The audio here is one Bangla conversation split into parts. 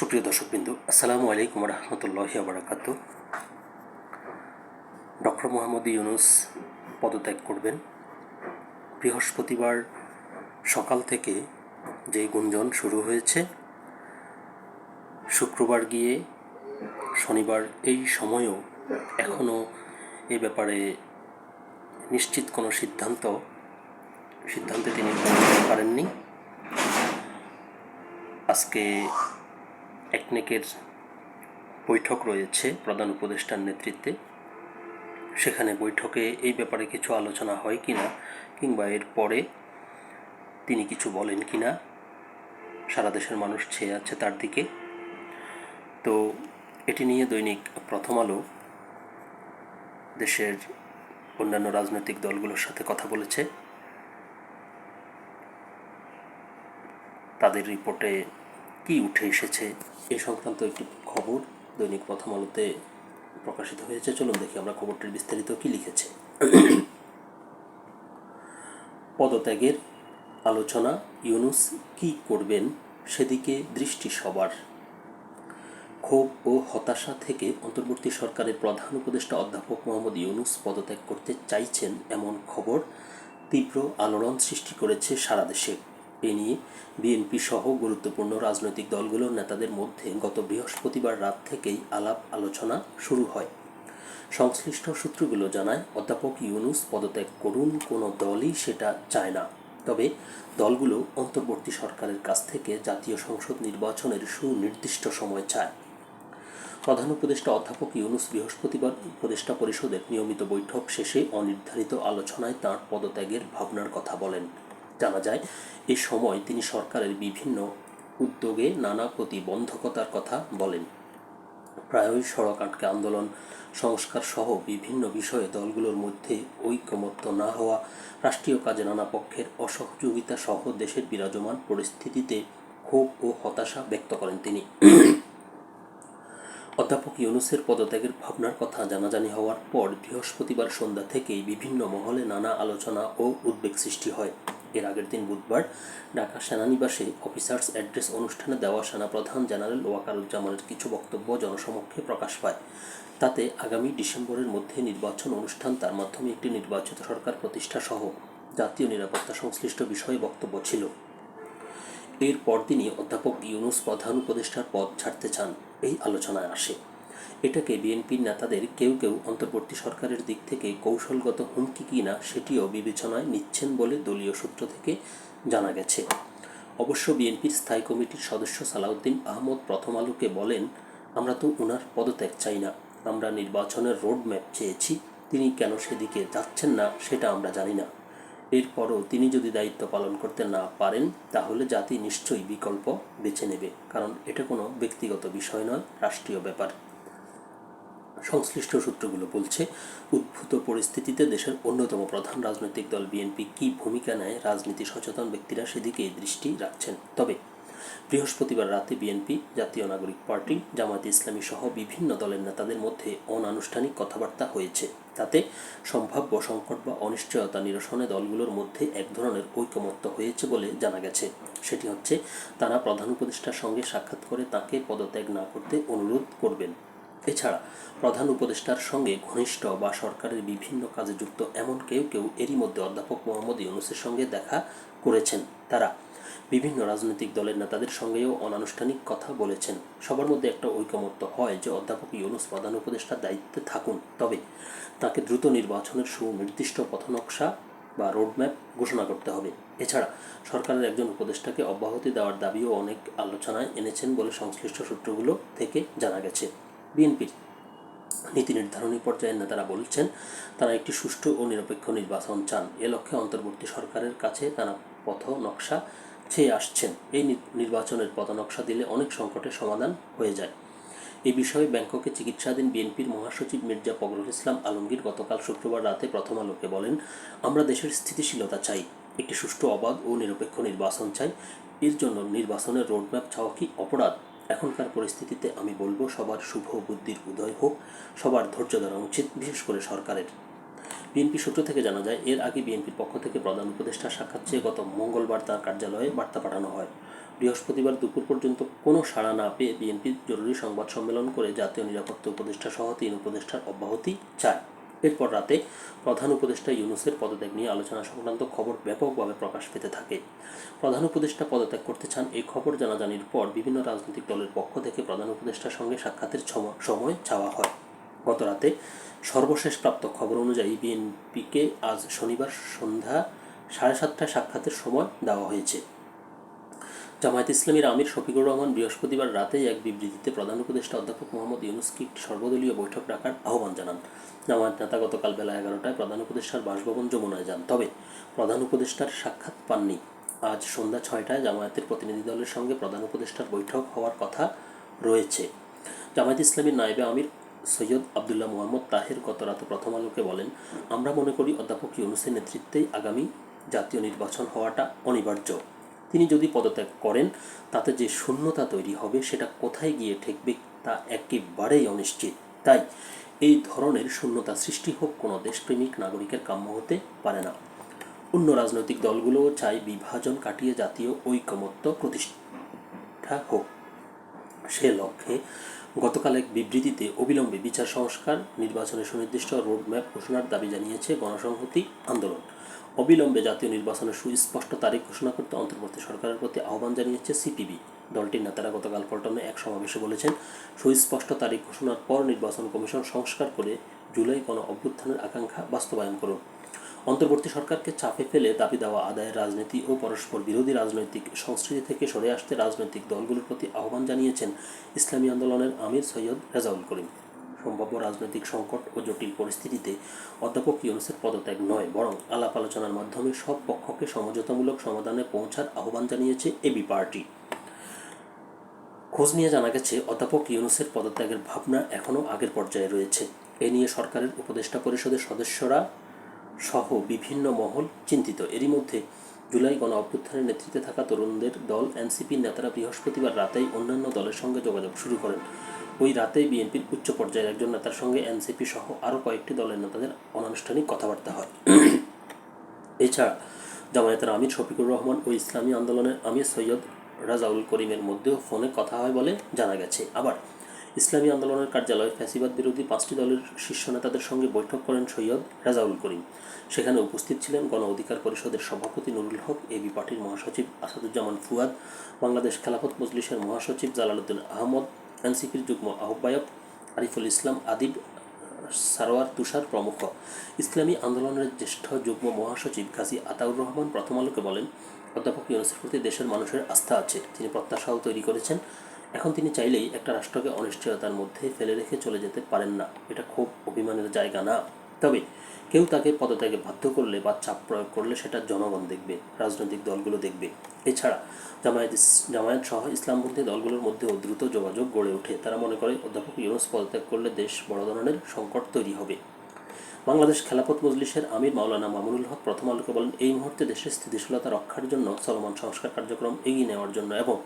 সুপ্রিয় দর্শকবিন্দু, আসসালামু আলাইকুম রহমতুল্লাহ বারাকাত। ডক্টর মোহাম্মদ ইউনুস পদত্যাগ করবেন। বৃহস্পতিবার সকাল থেকে যে গুঞ্জন শুরু হয়েছে, শুক্রবার গিয়ে শনিবার এই সময়েও এখনও এ ব্যাপারে নিশ্চিত কোনো সিদ্ধান্ত, সিদ্ধান্তে তিনি পারেননি। আজকে একনেকের বৈঠক রয়েছে প্রধান উপদেষ্টার নেতৃত্বে। সেখানে বৈঠকে এই ব্যাপারে কিছু আলোচনা হয় কি না কিংবা এর পরে তিনি কিছু বলেন কি না সারা দেশের মানুষ চেয়ে আছে তার দিকে। তো এটি নিয়ে দৈনিক প্রথম আলো দেশের অন্যান্য রাজনৈতিক দলগুলোর সাথে কথা বলেছে। তাদের রিপোর্টে কি উঠে এসেছে এ সংক্রান্ত একটি খবর দৈনিক প্রথম আলোতে প্রকাশিত হয়েছে। চলুন দেখি আমরা খবরটির বিস্তারিত কি লিখেছে। পদত্যাগের আলোচনা, ইউনুস কি করবেন সেদিকে দৃষ্টি সবার। ক্ষোভ ও হতাশা থেকে অন্তর্বর্তী সরকারের প্রধান উপদেষ্টা অধ্যাপক মোহাম্মদ ইউনুস পদত্যাগ করতে চাইছেন এমন খবর তীব্র আলোড়ন সৃষ্টি করেছে সারা দেশে। এ নিয়ে বিএনপি সহ গুরুত্বপূর্ণ রাজনৈতিক দলগুলোর নেতাদের মধ্যে গত বৃহস্পতিবার রাত থেকেই আলাপ আলোচনা শুরু হয়। সংশ্লিষ্ট সূত্রগুলো জানায়, অধ্যাপক ইউনুস পদত্যাগ করুন, কোনো দলই সেটা চায় না। তবে দলগুলো অন্তর্বর্তী সরকারের কাছ থেকে জাতীয় সংসদ নির্বাচনের সুনির্দিষ্ট সময় চায়। প্রধান উপদেষ্টা অধ্যাপক ইউনুস বৃহস্পতিবার উপদেষ্টা পরিষদের নিয়মিত বৈঠক শেষে অনির্ধারিত আলোচনায় তাঁর পদত্যাগের ভাবনার কথা বলেন। জানা যায়, এ সময় তিনি সরকারের বিভিন্ন উদ্যোগে নানা প্রতিবন্ধকতার কথা বলেন। প্রায়ই সড়ক আটকে আন্দোলন, সংস্কার সহ বিভিন্ন বিষয়ে দলগুলোর মধ্যে ঐকমত্য না হওয়া, রাষ্ট্রীয় কাজে নানা পক্ষের অসহযোগিতা সহ দেশের বিরাজমান পরিস্থিতিতে ক্ষোভ ও হতাশা ব্যক্ত করেন তিনি। অধ্যাপক ইউনুসের পদত্যাগের ভাবনার কথা জানাজানি হওয়ার পর বৃহস্পতিবার সন্ধ্যা থেকেই বিভিন্ন মহলে নানা আলোচনা ও উদ্বেগ সৃষ্টি হয়। এর আগের দিন বুধবার ঢাকা সেনানিবাসে অফিসার্স অ্যাড্রেস অনুষ্ঠানে দেওয়া সেনাপ্রধান জেনারেল ওয়াকারুজ্জামানের কিছু বক্তব্য জনসমক্ষে প্রকাশ পায়। তাতে আগামী ডিসেম্বরের মধ্যে নির্বাচন অনুষ্ঠান, তার মাধ্যমে একটি নির্বাচিত সরকার প্রতিষ্ঠা সহ জাতীয় নিরাপত্তা সংশ্লিষ্ট বিষয়ে বক্তব্য ছিল। এর পরদিনই অধ্যাপক ইউনুস প্রধান উপদেষ্টার পদ ছাড়তে চান। এই আলোচনায় আসে। এটাকে বিএনপির নেতাদের কেউ কেউ অন্তর্বর্তী সরকারের দিক থেকে কৌশলগত হুমকি কিনা সেটিও বিবেচনায় নিচ্ছেন বলে দলীয় সূত্র থেকে জানা গেছে। অবশ্য বিএনপির স্থায়ী কমিটির সদস্য সালাউদ্দিন আহমদ প্রথম আলোকে বলেন, আমরা তো উনার পদত্যাগ চাই না। আমরা নির্বাচনের রোড ম্যাপ চেয়েছি। তিনি কেন সেদিকে যাচ্ছেন না সেটা আমরা জানি না। এরপরও তিনি যদি দায়িত্ব পালন করতে না পারেন, তাহলে জাতি নিশ্চয়ই বিকল্প বেছে নেবে। কারণ এটা কোনো ব্যক্তিগত বিষয় নয়, রাষ্ট্রীয় ব্যাপার। সংশ্লিষ্ট সূত্রগুলো বলছে, উদ্ভূত পরিস্থিতিতে দেশের অন্যতম প্রধান রাজনৈতিক দল বিএনপি কী ভূমিকা নেয়? রাজনীতি সচেতন ব্যক্তিরা সেদিকেই দৃষ্টি রাখছেন। তবে বৃহস্পতিবার রাতে বিএনপি, জাতীয় নাগরিক পার্টি, জামায়াতে ইসলামী সহ বিভিন্ন দলের নেতাদের মধ্যে অনানুষ্ঠানিক কথাবার্তা হয়েছে। তাতে সম্ভাব্য সংকট বা অনিশ্চয়তা নিরসনে দলগুলোর মধ্যে এক ধরনের ঐকমত্য হয়েছে বলে জানা গেছে। সেটি হচ্ছে, তারা প্রধান উপদেষ্টার সঙ্গে সাক্ষাৎ করে তাকে পদত্যাগ না করতে অনুরোধ করবেন। এছাড়া প্রধান উপদেষ্টার সঙ্গে ঘনিষ্ঠ বা সরকারের বিভিন্ন কাজে যুক্ত এমন কেউ কেউ এরই মধ্যে অধ্যাপক মোহাম্মদ ইউনুসের সঙ্গে দেখা করেছেন তারা। বিভিন্ন রাজনৈতিক দলের নেতাদের সঙ্গেও অনানুষ্ঠানিক কথা বলেছেন। সবার মধ্যে একটা ঐকমত্য হয় যে অধ্যাপক ইউনুস প্রধান উপদেষ্টার দায়িত্বে থাকুন, তবে তাকে দ্রুত নির্বাচনের সুনির্দিষ্ট পথনকশা বা রোডম্যাপ ঘোষণা করতে হবে। এছাড়া সরকারের একজন উপদেষ্টাকে অব্যাহতি দেওয়ার দাবিও অনেক আলোচনায় এনেছেন বলে সংশ্লিষ্ট সূত্রগুলো থেকে জানা গেছে। বিএনপির নীতি নির্ধারণী পর্যায়ের নেতারা বলছেন, তারা একটি সুষ্ঠু ও নিরপেক্ষ নির্বাচন চান। এ লক্ষ্যে অন্তর্বর্তী সরকারের কাছে তারা পথ নকশা চেয়ে আসছেন। এই নির্বাচনের পথনকশা দিলে অনেক সংকটের সমাধান হয়ে যায়। এ বিষয়ে ব্যাংককে চিকিৎসাধীন বিএনপির মহাসচিব মির্জা ফখরুল ইসলাম আলমগীর গতকাল শুক্রবার রাতে প্রথম আলোকে বলেন, আমরা দেশের স্থিতিশীলতা চাই, একটি সুষ্ঠু, অবাধ ও নিরপেক্ষ নির্বাচন চাই। এর জন্য নির্বাচনের রোডম্যাপ চাওয়া কি অপরাধ? এখনকার পরিস্থিতিতে আমি বলব, সবার শুভ বুদ্ধির উদয় হোক, সবার ধৈর্য ধরা উচিত, বিশেষ করে সরকারের। বিএনপি সূত্র থেকে জানা যায়, এর আগে বিএনপির পক্ষ থেকে প্রধান উপদেষ্টা সাক্ষাৎ চেয়ে গত মঙ্গলবার তার কার্যালয়ে বার্তা পাঠানো হয়। বৃহস্পতিবার দুপুর পর্যন্ত কোনো সাড়া না পেয়ে বিএনপি জরুরি সংবাদ সম্মেলন করে জাতীয় নিরাপত্তা উপদেষ্টা সহ তিন উপদেষ্টার অব্যাহতি চায়। এরপর রাতে প্রধান উপদেষ্টা ইউনুসের পদত্যাগ নিয়ে আলোচনা সংক্রান্ত খবর ব্যাপকভাবে প্রকাশ পেতে থাকে। প্রধান উপদেষ্টা পদত্যাগ করতে চান এই খবর জানাজানির পর বিভিন্ন রাজনৈতিক দলের পক্ষ থেকে প্রধান উপদেষ্টার সঙ্গে সাক্ষাতের সময় চাওয়া হয়। গত রাতে সর্বশেষ প্রাপ্ত খবর অনুযায়ী বিএনপিকে আজ শনিবার সন্ধ্যা সাড়ে সাতটায় সাক্ষাতের সময় দেওয়া হয়েছে। জামায়াত ইসলামীর আমির শফিকুর রহমান বৃহস্পতিবার রাতেই এক বিবৃতিতে প্রধান উপদেষ্টা অধ্যাপক মোহাম্মদ ইউনুসকে সর্বদলীয় বৈঠক ডাকার আহ্বান জানান। জামায়াত নেতা গতকাল বেলা এগারোটায় প্রধান উপদেষ্টার বাসভবন যমুনায় যান। তবে প্রধান উপদেষ্টার সাক্ষাৎ পাননি। আজ সন্ধ্যা ছয়টায় জামায়াতের প্রতিনিধি দলের সঙ্গে প্রধান উপদেষ্টার বৈঠক হওয়ার কথা রয়েছে। জামায়াত ইসলামীর নায়েবে আমির সৈয়দ আবদুল্লাহ মোহাম্মদ তাহের গত রাতে প্রথম আলোকে বলেন, আমরা মনে করি অধ্যাপক ইউনুসের নেতৃত্বেই আগামী জাতীয় নির্বাচন হওয়াটা অনিবার্য। তিনি যদি পদত্যাগ করেন, তাতে যে শূন্যতা তৈরি হবে, সেটা কোথায় গিয়ে ঠেকবে তা একেবারেই অনিশ্চিত। তাই এই ধরনের শূন্যতা সৃষ্টি হোক কোনো দেশপ্রেমিক নাগরিকের কাম্য হতে পারে না। অন্য রাজনৈতিক দলগুলোও চায় বিভাজন কাটিয়ে জাতীয় ঐকমত্য প্রতিষ্ঠা হোক। সে লক্ষ্যে গতকাল এক বিবৃতিতে অবিলম্বে বিচার সংস্কার নির্বাচনের সুনির্দিষ্ট রোডম্যাপ ঘোষণার দাবি জানিয়েছে গণসংহতি আন্দোলন। অবিলম্বে জাতীয় নির্বাচনের সুস্পষ্ট তারিখ ঘোষণা করতে অন্তর্বর্তী সরকারের প্রতি আহ্বান জানিয়েছে সিপিবি। দলটির নেতারা গতকাল পল্টনে এক সমাবেশে বলেছেন, সুস্পষ্ট তারিখ ঘোষণার পর নির্বাচন কমিশন সংস্কার করে জুলাই গণ অভ্যুত্থানের আকাঙ্ক্ষা বাস্তবায়ন করুন অন্তর্বর্তী সরকারকে চাপে ফেলে দাবি দেওয়া আদায়ের রাজনীতি ও পরস্পর বিরোধী রাজনৈতিক সংস্কৃতি থেকে সরে আসতে রাজনৈতিক দলগুলোর প্রতি আহ্বান জানিয়েছেন ইসলামী আন্দোলনের আমির সৈয়দ রেজাউল করিম। সম্ভাব্য রাজনৈতিক সংকট ও জটিল পরিস্থিতিতে অধ্যাপক ইউনুসের পদত্যাগ নয়, বরং আলাপ আলোচনার মাধ্যমে সব পক্ষকে সমঝোতামূলক সমাধানে পৌঁছার আহ্বান জানিয়েছে এবি পার্টি। খোঁজ নিয়ে জানা গেছে, অধ্যাপক ইউনুসের পদত্যাগের ভাবনা এখনও আগের পর্যায়ে রয়েছে। এ নিয়ে সরকারের উপদেষ্টা পরিষদের সদস্যরা সহ বিভিন্ন মহল চিন্তিত। এরই মধ্যে জুলাই গণ অভ্যুত্থানের নেতৃত্বে থাকা তরুণদের দল এনসিপির নেতারা বৃহস্পতিবার রাতেই অন্যান্য দলের সঙ্গে যোগাযোগ শুরু করেন। ওই রাতেই বিএনপির উচ্চ পর্যায়ের একজন নেতার সঙ্গে এনসিপি সহ আরও কয়েকটি দলের নেতাদের অনানুষ্ঠানিক কথাবার্তা হয়। এছাড়া জামায়াতের আমির শফিকুর রহমান ও ইসলামী আন্দোলনের আমির সৈয়দ রাজাউল করিমের মধ্যেও ফোনে কথা হয় বলে জানা গেছে। আবার ইসলামী আন্দোলনের কার্যালয়ে ফ্যাসিবাদ বিরোধী পাঁচটি দলের শীর্ষ নেতাদের সঙ্গে বৈঠক করেন সৈয়দ রাজাউল করিম। সেখানে উপস্থিত ছিলেন গণ অধিকার পরিষদের সভাপতি নুরুল হক এবি পার্টির মহাসচিব আসাদুজ্জামান ফুয়াদ, বাংলাদেশ খেলাফত মজলিসের মহাসচিব জালালউদ্দিন আহমদ, এনসিপির যুগ্ম আহ্বায়ক আরিফুল ইসলাম আদিব, সারোয়ার তুষার প্রমুখ। ইসলামী আন্দোলনের জ্যেষ্ঠ যুগ্ম মহাসচিব কাজী আতাউর রহমান প্রথম আলোকে বলেন, অধ্যাপক ইউনুসের প্রতি দেশের মানুষের আস্থা আছে। তিনি প্রত্যাশাও তৈরি করেছেন। এখন তিনি চাইলেই একটা রাষ্ট্রকে অনিশ্চয়তার মধ্যে ফেলে রেখে চলে যেতে পারেন না। এটা খুব অভিমানের জায়গা না। তবে কেউ তাকে পদত্যাগে বাধ্য করলে বা চাপ প্রয়োগ করলে সেটা জনগণ দেখবে, রাজনৈতিক দলগুলো দেখবে। এছাড়া জামায়াত জামায়াত সহ ইসলামপন্থী দলগুলোর মধ্যেও দ্রুত যোগাযোগ গড়ে ওঠে। তারা মনে করে, অধ্যাপক ইউনুস পদত্যাগ করলে দেশ বড় ধরনের সংকট তৈরি হবে। বাংলাদেশ খেলাফত মজলিসের আমির মাওলানা মামুনুল হক প্রথম আলোকে বলেন, এই মুহূর্তে দেশের স্থিতিশীলতা রক্ষার জন্য চলমান সংস্কার কার্যক্রম এগিয়ে নেওয়ার জন্য এবং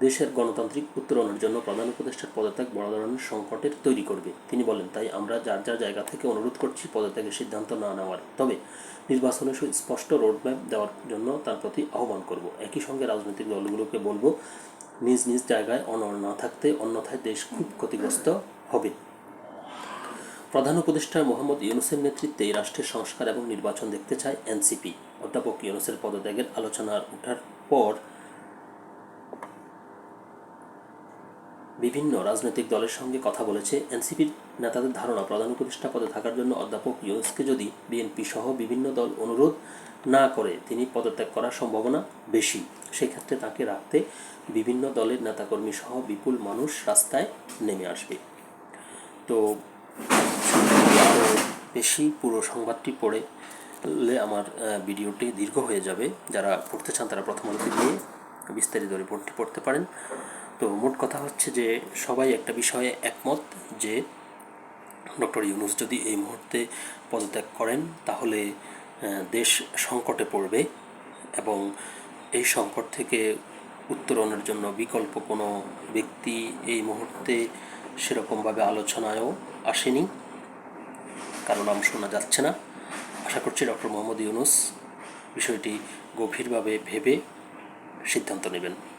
দেশের গণতান্ত্রিক উত্তরণের জন্য প্রধান উপদেষ্টার পদত্যাগ বড় ধরনের সংকটের তৈরি করবে। তিনি বলেন, তাই আমরা যার যার জায়গা থেকে অনুরোধ করছি পদত্যাগের সিদ্ধান্ত না নেওয়ার। তবে নির্বাচনে সুস্পষ্ট রোডম্যাপ দেওয়ার জন্য তার প্রতি আহ্বান করব। একই সঙ্গে রাজনৈতিক দলগুলোকে বলব, নিজ নিজ জায়গায় অনড় না থাকতে অন্যথায় দেশ খুব ক্ষতিগ্রস্ত হবে। প্রধান উপদেষ্টা মোহাম্মদ ইউনুসের নেতৃত্বে রাষ্ট্রের সংস্কার এবং নির্বাচন দেখতে চায় এনসিপি। অধ্যাপক ইউনুসের পদত্যাগের আলোচনার ওঠার পর বিভিন্ন রাজনৈতিক দলের সঙ্গে কথা বলেছে এনসিপির নেতাদের ধারণা, প্রধান উপদেষ্টা পদে থাকার জন্য অধ্যাপক ইউনুসকে যদি বিএনপি সহ বিভিন্ন দল অনুরোধ না করে, তিনি পদত্যাগ করার সম্ভাবনা বেশি। সেক্ষেত্রে তাকে রাখতে বিভিন্ন দলের নেতাকর্মী সহ বিপুল মানুষ রাস্তায় নেমে আসবে। তো আরও বেশি পুরো সংবাদটি পড়লে আমার ভিডিওটি দীর্ঘ হয়ে যাবে। যারা পড়তে চান তারা প্রথম আলোতে গিয়ে বিস্তারিত রিপোর্টটি পড়তে পারেন। তো মোট কথা হচ্ছে যে সবাই একটা বিষয়ে একমত যে ডক্টর ইউনুস যদি এই মুহূর্তে পদত্যাগ করেন, তাহলে দেশ সংকটে পড়বে এবং এই সংকট থেকে উত্তরণের জন্য বিকল্প কোনো ব্যক্তি এই মুহূর্তে সেরকমভাবে আলোচনায়ও আসেনি। কারও নাম শোনা যাচ্ছে না। আশা করছি ডক্টর মোহাম্মদ ইউনুস বিষয়টি গভীরভাবে ভেবে সিদ্ধান্ত নেবেন।